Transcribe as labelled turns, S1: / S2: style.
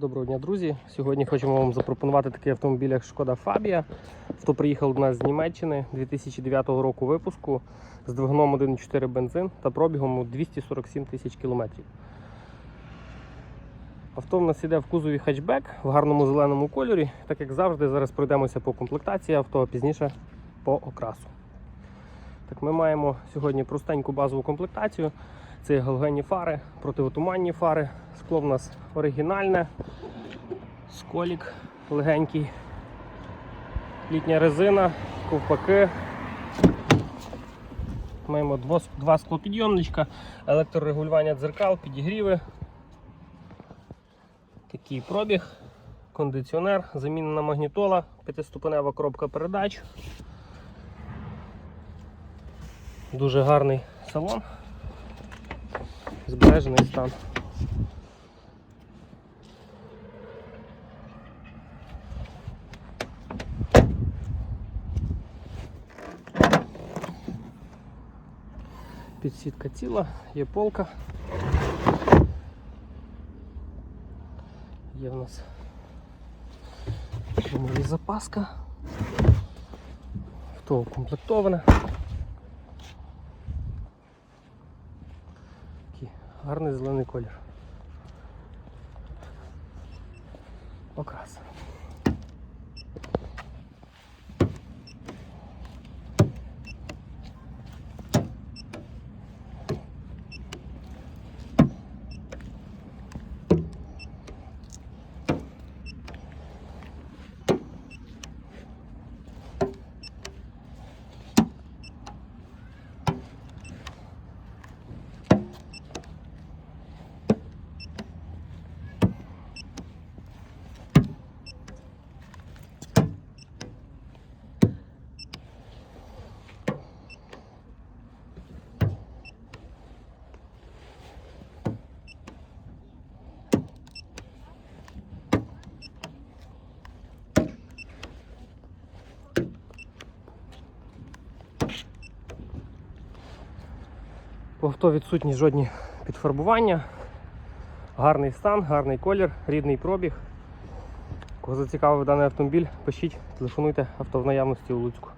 S1: Доброго дня, друзі. Сьогодні хочемо вам запропонувати такий автомобіль, як Шкода Фабія. Хто приїхав до нас з Німеччини 2009 року випуску з двигуном 1.4 бензин та пробігом у 247 тисяч кілометрів. Авто в нас іде в кузові хетчбек в гарному зеленому кольорі. Так як завжди, зараз пройдемося по комплектації авто, а пізніше по окрасу. Так, ми маємо сьогодні простеньку базову комплектацію. Це галогенні фари, противотуманні фари. Скло в нас оригінальне, сколік легенький, літня резина, ковпаки. Маємо два склопідйомничка, електрорегулювання дзеркал, підігріви. Такий пробіг, кондиціонер, замінена магнітола, п'ятиступенева коробка передач. Дуже гарний салон. Збережений стан. Підсітка ціла, є полка. Є в нас запаска. Авто укомплектоване. Такий гарний зелений колір. Окрас. По авто відсутні жодні підфарбування. Гарний стан, гарний колір, рідний пробіг. Кого зацікавив даний автомобіль, пишіть, телефонуйте авто в наявності у Луцьку.